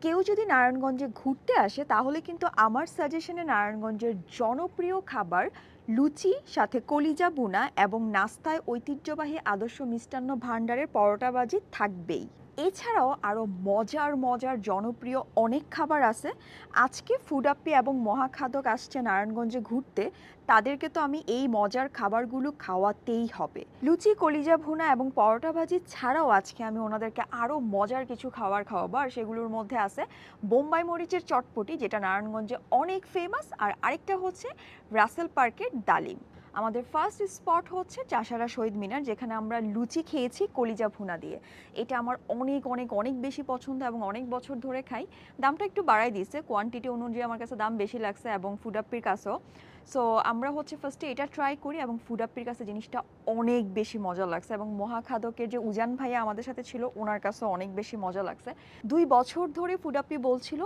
কেউ যদি নারায়ণগঞ্জে ঘুরতে আসে, তাহলে কিন্তু আমার সাজেশনে নারায়ণগঞ্জের জনপ্রিয় খাবার লুচি, সাথে কলিজা বুনা এবং নাস্তায় ঐতিহ্যবাহী আদর্শ মিষ্টান্ন ভাণ্ডারের পরোটাবাজি থাকবেই। এছাড়াও আরও মজার মজার, জনপ্রিয় অনেক খাবার আছে। আজকে ফুড আপ্পি এবং মহাখাদক আসছে নারায়ণগঞ্জে ঘুরতে। তাদেরকে তো আমি এই মজার খাবারগুলো খাওয়াতেই হবে। লুচি, কলিজা ভুনা এবং পরোটা ভাজি ছাড়াও আজকে আমি ওনাদেরকে আরও মজার কিছু খাবার খাওয়াবো। আর সেগুলোর মধ্যে আছে বোম্বাই মরিচের চটপটি, যেটা নারায়ণগঞ্জে অনেক ফেমাস আর আরেকটা হচ্ছে রাসেল পার্কের ডালিম। আমাদের ফার্স্ট স্পট হচ্ছে চাষারা শহীদ মিনার, যেখানে আমরা লুচি খেয়েছি কলিজা ভুনা দিয়ে। এটা আমার অনেক অনেক অনেক বেশি পছন্দ এবং অনেক বছর ধরে খাই। দামটা একটু বাড়াই দিয়েছে কোয়ান্টিটি অনুযায়ী আমার কাছে দাম বেশি লাগছে এবং ফুড আপির কাছেও। সো আমরা হচ্ছে ফার্স্টে এটা ট্রাই করি এবং ফুড আপ্পির কাছে জিনিসটা অনেক বেশি মজা লাগছে এবং মহাখাদকের যে উজান ভাইয়া আমাদের সাথে ছিল, ওনার কাছে অনেক বেশি মজা লাগছে। দুই বছর ধরে ফুড আপ্পি বলছিল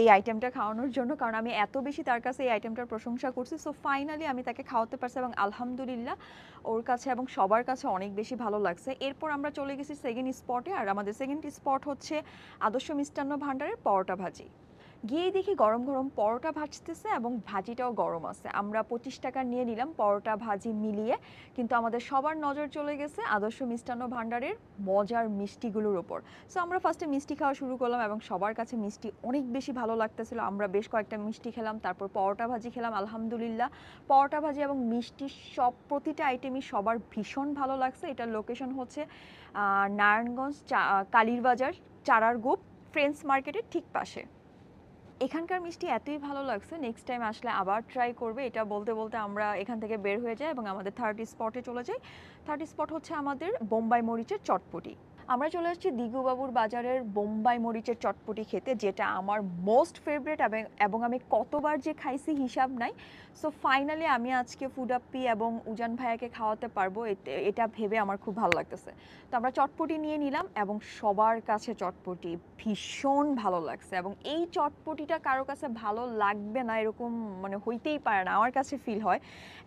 এই আইটেমটা খাওয়ানোর জন্য, কারণ আমি এত বেশি তার কাছে এই আইটেমটার প্রশংসা করছি। সো ফাইনালি আমি তাকে খাওয়াতে পারছি এবং আলহামদুলিল্লাহ ওর কাছে এবং সবার কাছে অনেক বেশি ভালো লাগছে। এরপর আমরা চলে গেছি সেকেন্ড স্পটে আর আমাদের সেকেন্ড স্পট হচ্ছে আদর্শ মিষ্টান্ন ভাণ্ডারের পরোটা ভাজি। গিয়ে দেখি গরম গরম পরোটা ভাজতেছে এবং ভাজিটাও গরম আছে। আমরা পঁচিশ টাকা নিয়ে নিলাম পরোটা ভাজি মিলিয়ে, কিন্তু আমাদের সবার নজর চলে গেছে আদর্শ মিষ্টান্ন ভাণ্ডারের মজার মিষ্টিগুলোর ওপর সো আমরা ফার্স্টে মিষ্টি খাওয়া শুরু করলাম এবং সবার কাছে মিষ্টি অনেক বেশি ভালো লাগতেছিল। আমরা বেশ কয়েকটা মিষ্টি খেলাম, তারপর পরোটা ভাজি খেলাম, আলহামদুলিল্লাহ। পরোটা ভাজি এবং মিষ্টি সব প্রতিটা আইটেমই সবার ভীষণ ভালো লাগছে। এটার লোকেশন হচ্ছে নারায়ণগঞ্জ চা- কালীরবাজার, চারার গোপ ফ্রেন্ডস মার্কেটের ঠিক পাশে। এখানকার মিষ্টি এতই ভালো লাগছে নেক্সট টাইম আসলে আবার ট্রাই করবে। এটা বলতে বলতে আমরা এখান থেকে বের হয়ে যাই এবং আমাদের থার্ড স্পটে চলে যাই। থার্ড স্পট হচ্ছে আমাদের বোম্বাই মরিচের চটপটি। আমরা চলে আসছি দিগুবাবুর বাজারের বোম্বাই মরিচের চটপটি খেতে, যেটা আমার মোস্ট ফেভারেট এবং আমি কতবার যে খাইছি হিসাব নাই। সো ফাইনালি আমি আজকে ফুড আপ্পি এবং উজান ভাইয়াকে খাওয়াতে পারব এটা ভেবে আমার খুব ভালো লাগতেছে। তো আমরা চটপটি নিয়ে নিলাম এবং সবার কাছে চটপটি ভীষণ ভালো লাগছে এবং এই চটপটিটা কারও কাছে ভালো লাগবে না এরকম মানে হইতেই পারে না, আমার কাছে ফিল হয়।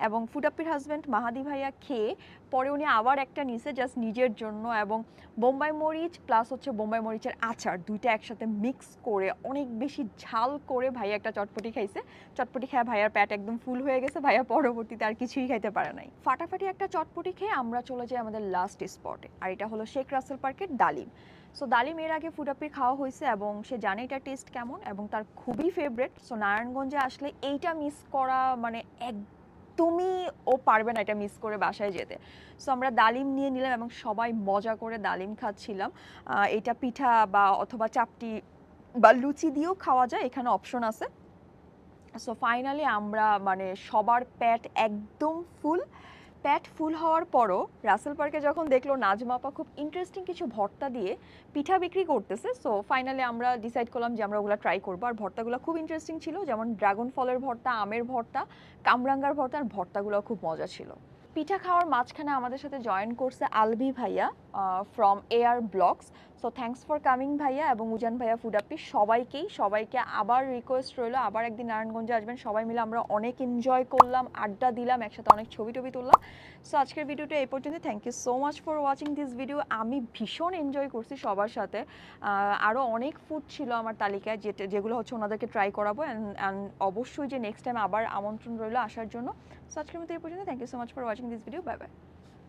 এবং ফুডাপ্পির হাজব্যান্ড মাহাদি ভাইয়া খেয়ে, পরে উনি আবার একটা নিছে জাস্ট নিজের জন্য এবং বোম্বাই মরিচ প্লাস হচ্ছে বোম্বাই মরিচের আচার দুইটা একসাথে মিক্স করে অনেক বেশি ঝাল করে ভাইয়া একটা চটপটি খাইছে। চটপটি খেয়ে ভাইয়ার প্যাট একদম ফুল হয়ে গেছে, ভাইয়া পরবর্তীতে আর কিছুই খাইতে পারে নাই। ফাটাফাটি একটা চটপটি খেয়ে আমরা চলে যাই আমাদের লাস্ট স্পটে আর এটা হলো শেখ রাসেল পার্কের ডালিম। সো ডালিম এর আগে ফুডাপির খাওয়া হয়েছে এবং সে জানে এটা টেস্ট কেমন এবং তার খুবই ফেভারেট সো নারায়ণগঞ্জে আসলে এইটা মিস করা মানে একদমই ও পারবে না এটা মিস করে বাসায় যেতে। সো আমরা ডালিম নিয়ে নিলাম এবং সবাই মজা করে ডালিম খাচ্ছিলাম। এটা পিঠা বা অথবা চাপটি বা লুচি দিয়েও খাওয়া যায়, এখানে অপশন আছে। সো ফাইনালি আমরা মানে সবার প্যাট একদম ফুল প্যাট ফুল হওয়ার পরও রাসেল পার্কে যখন দেখল নাজমাপা খুব ইন্টারেস্টিং কিছু ভর্তা দিয়ে পিঠা বিক্রি করতেছে সো ফাইনালি আমরা ডিসাইড করলাম যে আমরা ওগুলো ট্রাই করব। আর ভর্তাগুলো খুব ইন্টারেস্টিং ছিল, যেমন ড্রাগন ফলের ভর্তা, আমের ভর্তা, কামরাঙ্গার ভর্তা, আর ভর্তাগুলো খুব মজা ছিল। পিঠা খাওয়ার মাঝখানে আমাদের সাথে জয়েন করছে আলভি ভাইয়া from air blogs so thanks for coming ভাইয়া এবং উজান ভাইয়া ফুড আপি সবাইকেই, সবাইকে আবার রিকোয়েস্ট রইল, আবার একদিন নারায়ণগঞ্জে আসবেন। সবাই মিলে আমরা অনেক এনজয় করলাম, আড্ডা দিলাম, একসাথে অনেক ছবি টবি তুললাম। সো আজকের ভিডিওটা এই পর্যন্ত thank you so much for watching this video আমি ভীষণ এনজয় করছি সবার সাথে। আরও অনেক ফুড ছিল আমার তালিকায় যেগুলো হচ্ছে ওনাদেরকে ট্রাই করাবো। অ্যান্ড অবশ্যই যে নেক্সট টাইম আবার আমন্ত্রণ রইল আসার জন্য সো আজকের মতো এই পর্যন্ত। Thank you so much for watching this video bye bye